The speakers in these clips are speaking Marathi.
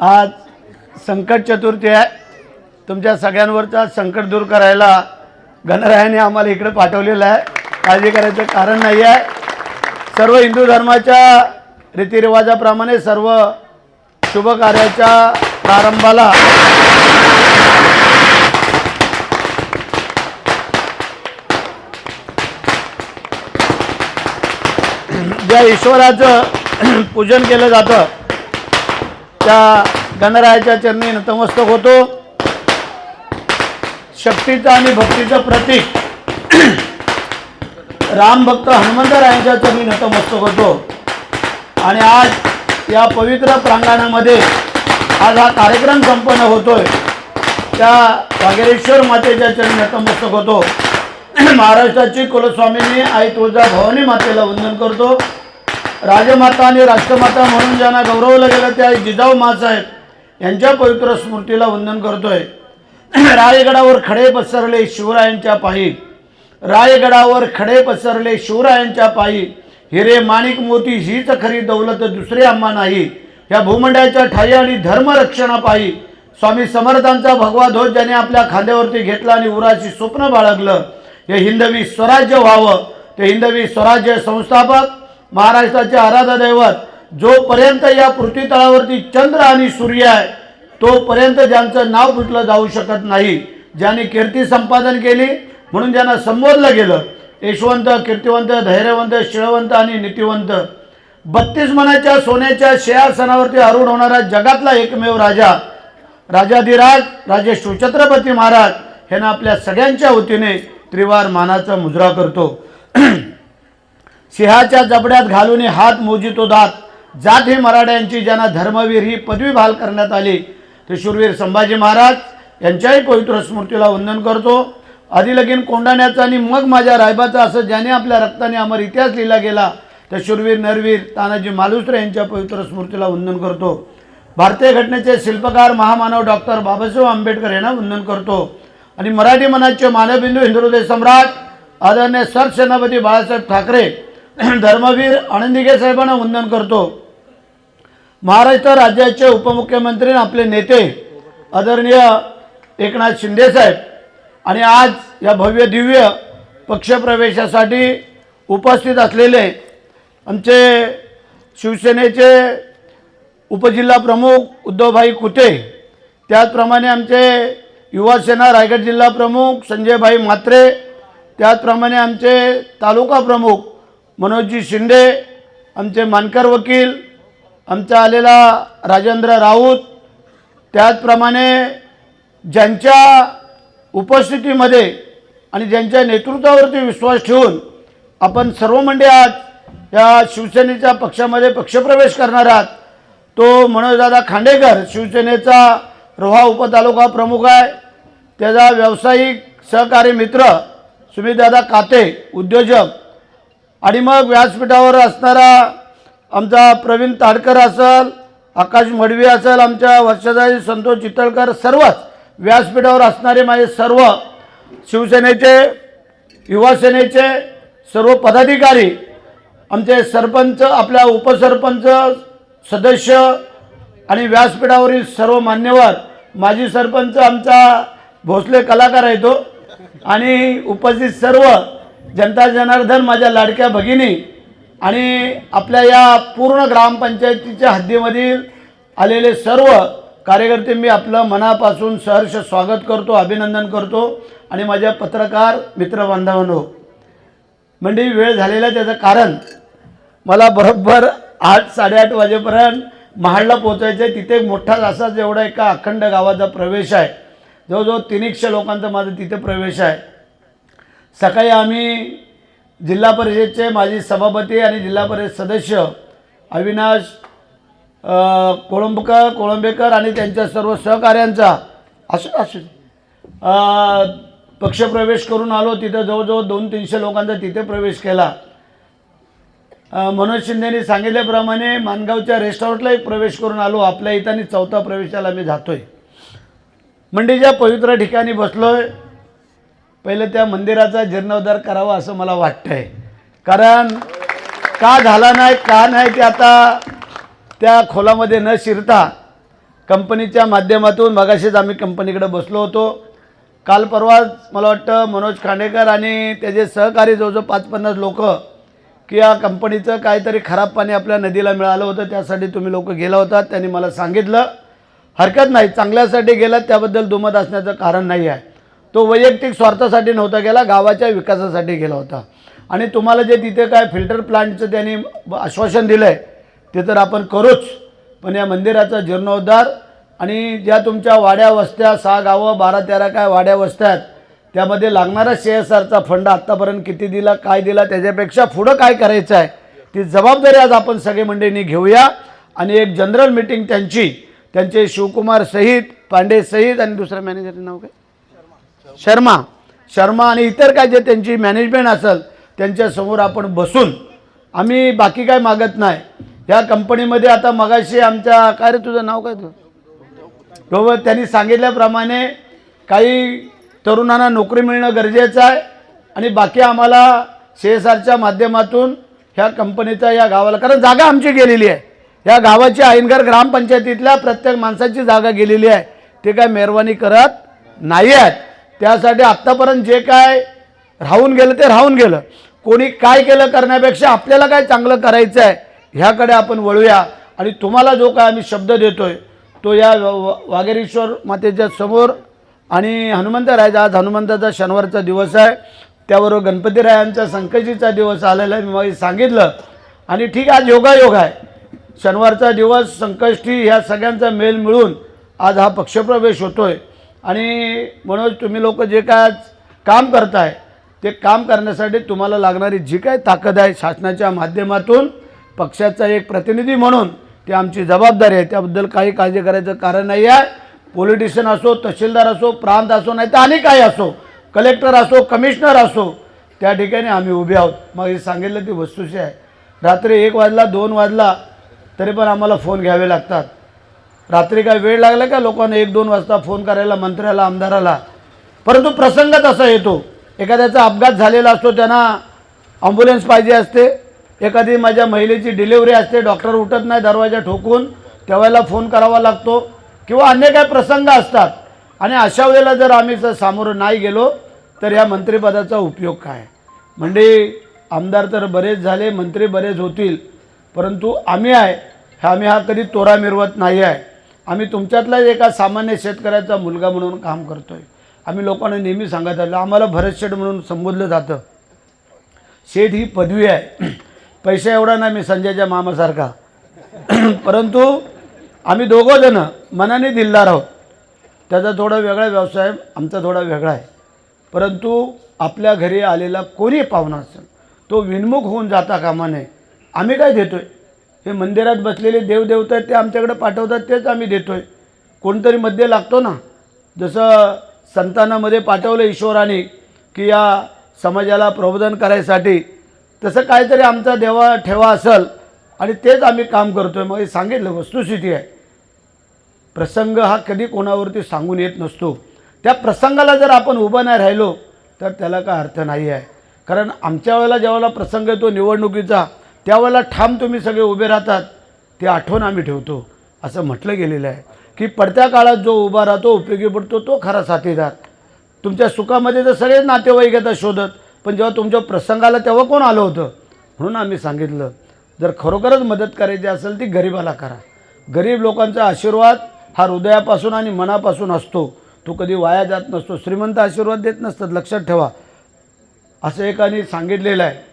आज संकट चतुर्थी आहे. तुमच्या सगळ्यांवरचा संकट दूर करायला गणरायाने आम्हाला इकडे पाठवलेलं आहे. काळजी करायचं कारण नाही आहे. सर्व हिंदू धर्माच्या रीतिरिवाजाप्रमाणे सर्व शुभ कार्याच्या प्रारंभाला ज्या ईश्वराचं पूजन केलं जातं त्या गणरायाच्या चरणी नतमस्तक होतो. शक्तीचं आणि भक्तीचं प्रतीक. राम भक्त हनुमंतरायांच्या चरणी नतमस्तक होतो. आणि आज या पवित्र प्रांगणामध्ये आज हा कार्यक्रम संपन्न होतोय. त्या वागेश्वर मातेच्या चरणी नतमस्तक होतो. महाराष्ट्राची कुलस्वामिनी आई तुळजा भवानी मातेला वंदन करतो. राजमाता आणि राष्ट्रमाता म्हणून ज्यांना गौरवलं गेलं त्या जिजाऊ मासाहेब यांच्या पवित्र स्मृतीला वंदन करतोय. रायगडावर खडे पसरले शिवरायांच्या पायी. रायगडावर खडे पसरले शिवरायांच्या पायी. हिरे माणिक मोती हीच खरी दौलत दुसरी आम्हा नाही. या भूमंडळाच्या ठाई आणि धर्मरक्षणापायी स्वामी समर्थांचा भगवा ध्वज ज्याने आपल्या खांद्यावरती घेतला आणि उराची स्वप्न बाळगलं. हे हिंदवी स्वराज्य व्हावं. ते हिंदवी स्वराज्य संस्थापक महाराष्ट्राचे आराधा दैवत जोपर्यंत या पृथ्वीतळावरती चंद्र आणि सूर्य आहे तोपर्यंत ज्यांचं नाव फुटलं जाऊ शकत नाही. ज्यांनी कीर्ती संपादन केली म्हणून ज्यांना संबोधलं गेलं यशवंत कीर्तिवंत धैर्यवंत शिळवंत आणि नीतिवंत. बत्तीस मनाच्या सोन्याच्या शेयासनावरती आरूढ होणारा जगातला एकमेव राजा राजाधिराज राजे शिवछत्रपती महाराज ह्यांना आपल्या सगळ्यांच्या वतीने त्रिवार मानाचा मुजरा करतो. सिंहाच्या जबड्यात घालून हात मोजितो दात. जात हे मराठ्यांची ज्यांना धर्मवीर ही पदवी बहाल करण्यात आली. ते शूरवीर संभाजी महाराज यांच्याही पवित्र स्मृतीला वंदन करतो. आधी लगीन कोंडाण्याचा आणि मग माझ्या रायबाचा असं ज्याने आपल्या रक्ताने अमर इतिहास लिहिला गेला त्या शूरवीर नरवीर तानाजी मालुसरे यांच्या पवित्र स्मृतीला वंदन करतो. भारतीय घटनेचे शिल्पकार महामानव डॉक्टर बाबासाहेब आंबेडकर यांना वंदन करतो. आणि मराठी मनाचे मानवबिंदू हिंदुहृदय सम्राट आदरणीय सरसेनापती बाळासाहेब ठाकरे धर्मवीर आनंदिगे साहेबांना वंदन करतो. महाराष्ट्र राज्याचे उपमुख्यमंत्री आपले नेते आदरणीय एकनाथ शिंदेसाहेब आणि आज या भव्य दिव्य पक्षप्रवेशासाठी उपस्थित असलेले आमचे शिवसेनेचे उपजिल्हा प्रमुख उद्धवभाई कुते त्याचप्रमाणे आमचे युवासेना रायगड जिल्हा प्रमुख संजयभाई म्हात्रे त्याचप्रमाणे आमचे तालुका प्रमुख मनोजजी शिंदे आमचे मानकर वकील आमचा आलेला राजेंद्र राऊत त्याचप्रमाणे ज्यांच्या उपस्थितीमध्ये आणि ज्यांच्या नेतृत्वावरती विश्वास ठेवून आपण सर्व मंडळी आज या शिवसेनेच्या पक्षामध्ये पक्षप्रवेश करणार आहात. तो मनोजदादा खांडेकर शिवसेनेचा रोहा उपतालुका प्रमुख आहे. त्याचा व्यावसायिक सहकारी मित्र सुमितदादा काते उद्योजक. आणि मग व्यासपीठावर असणारा आमचा प्रवीण ताडकर असेल आकाश मडवी असेल आमच्या वर्षादाई संतोष चितळकर सर्वच व्यासपीठावर असणारे माझे सर्व शिवसेनेचे युवासेनेचे सर्व पदाधिकारी आमचे सरपंच आपल्या उपसरपंच सदस्य आणि व्यासपीठावरील सर्व मान्यवर माजी सरपंच आमचा भोसले कलाकार आहे तो. आणि उपस्थित सर्व जनता जनार्दन माझ्या लाडक्या भगिनी आणि आपल्या या पूर्ण ग्रामपंचायतीच्या हद्दीमधील आलेले सर्व कार्यकर्ते मी आपलं मनापासून सहर्ष स्वागत करतो अभिनंदन करतो आणि माझ्या पत्रकार मित्रबांधवांनो. म्हणजे वेळ झालेला त्याचं कारण मला बरोबर आठ साडेआठ वाजेपर्यंत महाडला पोचायचं आहे. तिथे एक मोठा असा जेवढा एका अखंड गावाचा प्रवेश आहे. जवळजवळ तीनशे लोकांचा माझा तिथे प्रवेश आहे. सकाळी आम्ही जिल्हा परिषदचे माजी सभापती आणि जिल्हा परिषद सदस्य अविनाश कोळंबकर कोळंबेकर आणि त्यांच्या सर्व सहकाऱ्यांचा असू असू पक्षप्रवेश करून आलो. तिथं जवळजवळ दोन तीनशे लोकांचा तिथे प्रवेश केला. मनोज शिंदेनी सांगितल्याप्रमाणे मानगावच्या रेस्टॉरंटला एक प्रवेश करून आलो. आपल्या इथं आणि चौथा प्रवेशाला आम्ही जातो आहे मंडीच्या पवित्र ठिकाणी बसलो आहे पहिलं त्या मंदिराचा जीर्णोद्धार करावा असं मला वाटतंय. कारण का झाला नाही का नाही ते आता त्या खोलामध्ये न शिरता कंपनीच्या माध्यमातून मगाशीच आम्ही कंपनीकडे बसलो होतो. काल परवाच मला वाटतं मनोज खांडेकर आणि त्याचे सहकारी जवळजवळ पाच पन्नास लोक की या कंपनीचं काहीतरी खराब पाणी आपल्या नदीला मिळालं होतं त्यासाठी तुम्ही लोक गेला होता त्यांनी मला सांगितलं. हरकत नाही चांगल्यासाठी गेलात त्याबद्दल दुमत असण्याचं कारण नाही आहे. तो वैयक्तिक स्वार्थासाठी नव्हता गेला गावाच्या विकासासाठी गेला होता. आणि तुम्हाला जे तिथे काय फिल्टर प्लांटचं त्यांनी आश्वासन दिलं आहे ते तर आपण करूच. पण या मंदिराचा जीर्णोद्धार आणि ज्या तुमच्या वाड्या वस्त्या सहा गावं बारा तेरा काय वाड्या वस्त्या आहेत त्यामध्ये लागणारा सी एस आरचा फंड आत्तापर्यंत किती दिला काय दिला त्याच्यापेक्षा पुढं काय करायचं आहे ती जबाबदारी आज आपण सगळे मंडळींनी घेऊया. आणि एक जनरल मिटिंग त्यांची त्यांचे शिवकुमार सहित पांडे सहित आणि दुसऱ्या मॅनेजरचं नाव काय? शर्मा. शर्मा आणि इतर काय जे त्यांची मॅनेजमेंट असेल त्यांच्यासमोर आपण बसून आम्ही बाकी काय मागत नाही. ह्या कंपनीमध्ये आता मगाशी आमच्या काय रे तुझं नाव काय तुझं? हो, त्यांनी सांगितल्याप्रमाणे काही तरुणांना नोकरी मिळणं गरजेचं आहे आणि बाकी आम्हाला सी एस आरच्या माध्यमातून ह्या कंपनीचा या गावाला कारण जागा आमची गेलेली आहे. या गावाची आईनगर ग्रामपंचायतीतल्या प्रत्येक माणसाची जागा गेलेली आहे. ते काय मेहरबानी करत नाही आहेत त्यासाठी आत्तापर्यंत जे काय राहून गेलं ते राहून गेलं. कोणी काय केलं करण्यापेक्षा आपल्याला काय चांगलं करायचं आहे ह्याकडे आपण वळूया. आणि तुम्हाला जो काय आम्ही शब्द देतो आहे तो या व- वाघेरेश्वर मातेच्या समोर आणि हनुमंतरायाचा आज हनुमंताचा शनिवारचा दिवस आहे. त्याबरोबर गणपतीरायांचा संकष्टीचा दिवस आलेला आहे मी मग सांगितलं. आणि ठीक आहे आज योगायोग आहे. शनिवारचा दिवस संकष्टी ह्या सगळ्यांचा मेल मिळून आज हा पक्षप्रवेश होतो आहे आणि म्हणून तुम्ही लोक जे काय आज काम करताय ते काम करण्यासाठी तुम्हाला लागणारी जी काय ताकद आहे शासनाच्या माध्यमातून पक्षाचा एक प्रतिनिधी म्हणून ती आमची जबाबदारी आहे. त्याबद्दल काही काळजी करायचं कारण नाही आहे. पॉलिटिशियन असो तहसीलदार असो प्रांत असो नाही तर आणि काही असो कलेक्टर असो कमिशनर असो त्या ठिकाणी आम्ही उभे आहोत. मग हे सांगितलं ती वस्तूशी आहे. रात्री एक वाजला दोन वाजला तरी पण आम्हाला फोन घ्यावे लागतात. रात्री काय वेळ लागला का लोकांना? एक दोन वाजता फोन करायला मंत्र्याला आमदाराला. परंतु प्रसंग तसा येतो. एखाद्याचा अपघात झालेला असतो त्यांना ॲम्ब्युलन्स पाहिजे असते. एखादी माझ्या महिलेची डिलिव्हरी असते डॉक्टर उठत नाही दरवाजा ठोकून त्यावेळेला फोन करावा लागतो. किंवा अन्य काय प्रसंग असतात. आणि अशा वेळेला जर आम्ही जर सामोरं नाही गेलो तर या मंत्रिपदाचा उपयोग काय? म्हणजे आमदार तर बरेच झाले मंत्री बरेच होतील. परंतु आम्ही आहे आम्ही हा कधी तोरा मिरवत नाही आहे. आम्ही तुमच्यातलाच एका सामान्य शेतकऱ्याचा मुलगा म्हणून काम करतो आहे आम्ही लोकांना नेहमी सांगत आलो आम्हाला भरत शेठ म्हणून संबोधलं जातं. शेठ ही पदवी आहे. पैसा एवढा नाही मी संजयच्या मामासारखा. परंतु आम्ही दोघं जण मनाने दिलदार आहोत. त्याचा थोडा वेगळा व्यवसाय आमचा थोडा वेगळा आहे. परंतु आपल्या घरी आलेला कोणी पाहुणा असेल तो विनमुख होऊन जाता कामा नये. आम्ही काय देतोय? हे मंदिरात बसलेले देवदेवता आहेत ते आमच्याकडे पाठवतात तेच आम्ही देतो आहे कोणतरी मध्ये लागतो ना जसं संतानामध्ये पाठवलं ईश्वराने की या समाजाला प्रबोधन करायसाठी तसं काहीतरी आमचा देवा ठेवा असेल आणि तेच आम्ही काम करतो आहे मग हे सांगितलं वस्तुस्थिती आहे. प्रसंग हा कधी कोणावरती सांगून येत नसतो. त्या प्रसंगाला जर आपण उभं नाही राहिलो तर त्याला काय अर्थ नाही आहे कारण आमच्या वेळेला ज्यावेळेला प्रसंग येतो निवडणुकीचा त्यावेळेला ठाम तुम्ही सगळे उभे राहतात ते आठवण आम्ही ठेवतो. असं म्हटलं गेलेलं आहे की पडत्या काळात जो उभा राहतो उपयोगी पडतो तो खरा साथीदार. तुमच्या सुखामध्ये तर सगळेच नातेवाईक येतात शोधत पण जेव्हा तुमच्या प्रसंगाला तेव्हा कोण आलं होतं? म्हणून आम्ही सांगितलं जर खरोखरच मदत करायची असेल ती गरीबाला करा. गरीब लोकांचा आशीर्वाद हा हृदयापासून आणि मनापासून असतो. तो कधी वाया जात नसतो श्रीमंत आशीर्वाद देत नसतात लक्षात ठेवा. असं एकाने सांगितलेलं आहे.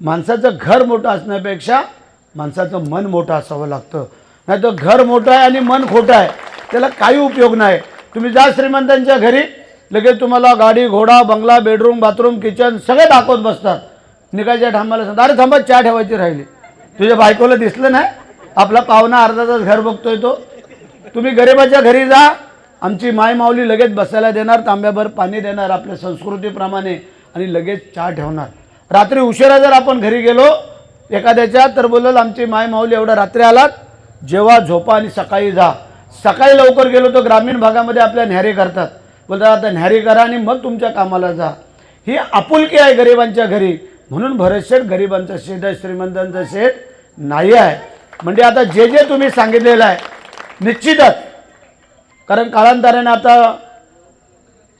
माणसाचं घर मोठं असण्यापेक्षा माणसाचं मन मोठं असावं लागतं. नाही तर घर मोठं आहे आणि मन खोटं आहे. त्याला काही उपयोग नाही. तुम्ही जा श्रीमंतांच्या घरी लगेच तुम्हाला गाडी घोडा बंगला बेडरूम बाथरूम किचन सगळे दाखवत बसतात. निघायच्या थांबायला सांगतात अरे थांबा चहा ठेवायची राहिली. तुझ्या बायकोला दिसलं नाही? आपला पाहुणा अर्धा तास घर बघतोय तो. तुम्ही गरिबाच्या घरी जा. आमची माय माऊली लगेच बसायला देणार तांब्याभर पाणी देणार आपल्या संस्कृतीप्रमाणे आणि लगेच चहा ठेवणार. रात्री उशिरा जर आपण घरी गेलो एखाद्याच्या तर बोलल आमची माय माऊली एवढं रात्री आलात जेव्हा झोपा आणि सकाळी जा. सकाळी लवकर गेलो तर ग्रामीण भागामध्ये आपल्या न्यारी करतात. बोलतात आता न्यारी करा आणि मग तुमच्या कामाला जा. ही आपुलकी आहे गरिबांच्या घरी. म्हणून भरत शेठ गरिबांचा शेठ आहे श्रीमंतांचा शेठ नाही आहे. म्हणजे आता जे जे तुम्ही सांगितलेलं आहे निश्चितच. कारण कालांतराने आता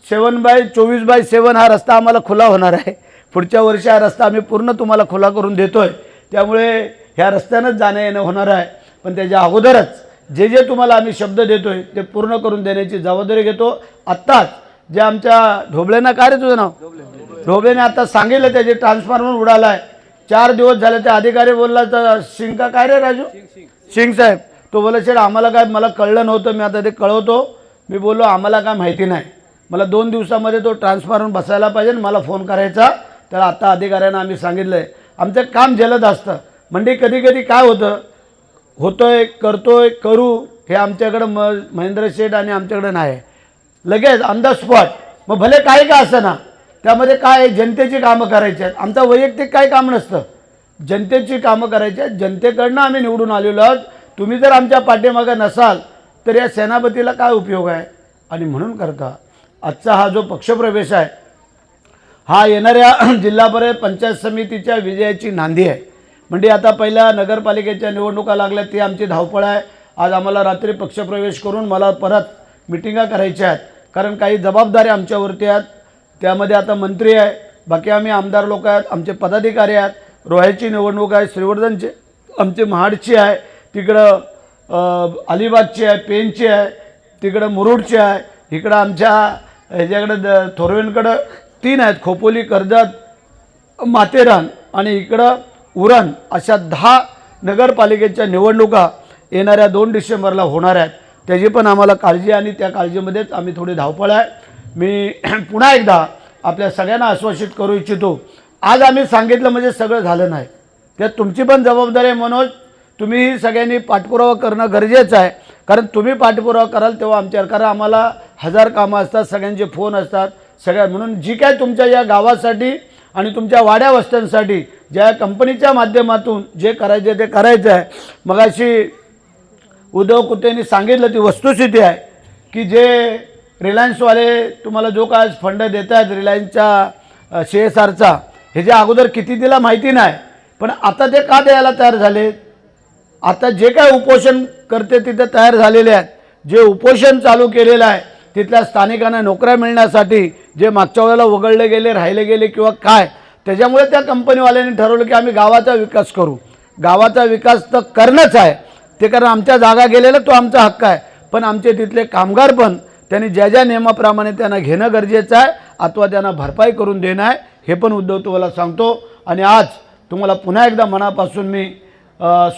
सेवन बाय चोवीस बाय सेवन हा रस्ता आम्हाला खुला होणार आहे. पुढच्या वर्षी हा रस्ता आम्ही पूर्ण तुम्हाला खुला करून देतोय. त्यामुळे ह्या रस्त्यानंच जाणं येणं होणार आहे. पण त्याच्या अगोदरच जे जे तुम्हाला आम्ही शब्द देतोय ते पूर्ण करून देण्याची जबाबदारी घेतो. आत्ताच जे आमच्या ढोबळेनं काय रे तुझं नाव? ढोबळेने आता सांगितलं त्याचे ट्रान्सफॉर्मर उडाला आहे चार दिवस झाले त्या अधिकारी बोलला तर सिंग का काय रे राजू? सिंग साहेब तो बोला शेठ आम्हाला काय मला कळलं नव्हतं मी आता ते कळवतो. मी बोललो आम्हाला काय माहिती नाही. मला दोन दिवसामध्ये तो ट्रान्सफॉर्मर बसायला पाहिजे आणि मला फोन करायचा. तर आता अधिकाऱ्यांना आम्ही सांगितलं आहे आमचं काम जलद असतं. म्हणजे कधी कधी काय होतं? होतोय करतोय करू हे आमच्याकडं म महेंद्र शेठ आणि आमच्याकडं नाही. लगेच ऑन द स्पॉट मग भले काय का असं ना त्यामध्ये काय जनतेची कामं करायची आहेत. आमचं वैयक्तिक काय काम नसतं. जनतेची कामं करायची आहेत. जनतेकडनं आम्ही निवडून आलेलो आहोत. तुम्ही जर आमच्या पाठीमागं नसाल तर या सेनापतीला काय उपयोग आहे? आणि म्हणून करता. आजचा हा जो पक्षप्रवेश आहे हा येणाऱ्या जिल्हापर्यंत पंचायत समितीच्या विजयाची नांदी आहे. म्हणजे आता पहिल्या नगरपालिकेच्या निवडणुका लागल्या ती आमची धावपळ आहे. आज आम्हाला रात्री पक्षप्रवेश करून मला परत मिटिंगा करायच्या आहेत. कारण काही जबाबदाऱ्या आमच्यावरती आहेत. त्यामध्ये आता मंत्री आहे. बाकी आम्ही आमदार लोक आहेत. आमचे पदाधिकारी आहेत. रोह्याची निवडणूक आहे. श्रीवर्धनची आमची महाडची आहे. तिकडं अलिबागची आहे. पेनची आहे. तिकडं मुरुडची आहे. इकडं आमच्या ह्याच्याकडं द थोरवेंकडं तीन आहेत. खोपोली कर्जत माथेरान आणि इकडं उरण अशा दहा नगरपालिकेच्या निवडणुका येणाऱ्या दोन डिसेंबरला होणार आहेत. त्याची पण आम्हाला काळजी आणि त्या काळजीमध्येच आम्ही थोडी धावपळ आहे. मी पुन्हा एकदा आपल्या सगळ्यांना आश्वासित करू इच्छितो. आज आम्ही सांगितलं म्हणजे सगळं झालं नाही. त्यात तुमची पण जबाबदारी आहे मनोज. तुम्हीही सगळ्यांनी पाठपुरावा करणं गरजेचं आहे. कारण तुम्ही पाठपुरावा कराल तेव्हा आमच्यावर कारण आम्हाला हजार कामं असतात सगळ्यांचे फोन असतात. सगळ्या म्हणून जी काय तुमच्या या गावासाठी आणि तुमच्या वाड्या वस्त्यांसाठी ज्या कंपनीच्या माध्यमातून जे करायचे ते करायचं आहे. मग अशी उद्धव कुतेंनी सांगितलं ती वस्तुस्थिती आहे की जे रिलायन्सवाले तुम्हाला जो काय फंड देत आहेत रिलायन्सच्या सी एस आरचा ह्याच्या अगोदर किती दिला माहिती नाही पण आता ते का द्यायला तयार झाले? आता जे काय उपोषण करते तिथे तयार झालेले आहेत जे उपोषण चालू केलेलं आहे तिथल्या स्थानिकांना नोकऱ्या मिळण्यासाठी जे मागच्या वेळेला वगळले गेले राहिले गेले किंवा काय त्याच्यामुळे त्या कंपनीवाल्यांनी ठरवलं की आम्ही गावाचा विकास करू. गावाचा विकास तर करणंच आहे. ते कारण आमच्या जागा गेलेला तो आमचा हक्क आहे. पण आमचे तिथले कामगार पण त्यांनी ज्या ज्या नियमाप्रमाणे त्यांना घेणं गरजेचं आहे अथवा त्यांना भरपाई करून देणं आहे हे पण उद्धव तुम्हाला सांगतो. आणि आज तुम्हाला पुन्हा एकदा मनापासून मी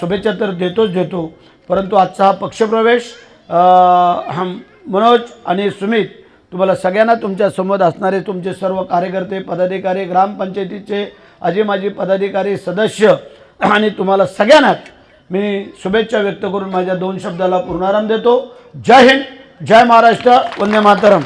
शुभेच्छा तर देतोच देतो. परंतु आजचा हा पक्षप्रवेश हम मनोज आणि सुमित तुम्हाला सगळ्यांना तुमच्यासमोर असणारे तुमचे सर्व कार्यकर्ते पदाधिकारी ग्रामपंचायतीचे आजी माजी पदाधिकारी सदस्य आणि तुम्हाला सगळ्यांनाच मी शुभेच्छा व्यक्त करून माझ्या दोन शब्दाला पूर्णाराम देतो. जय हिंद जय महाराष्ट्र वंदे मातरम.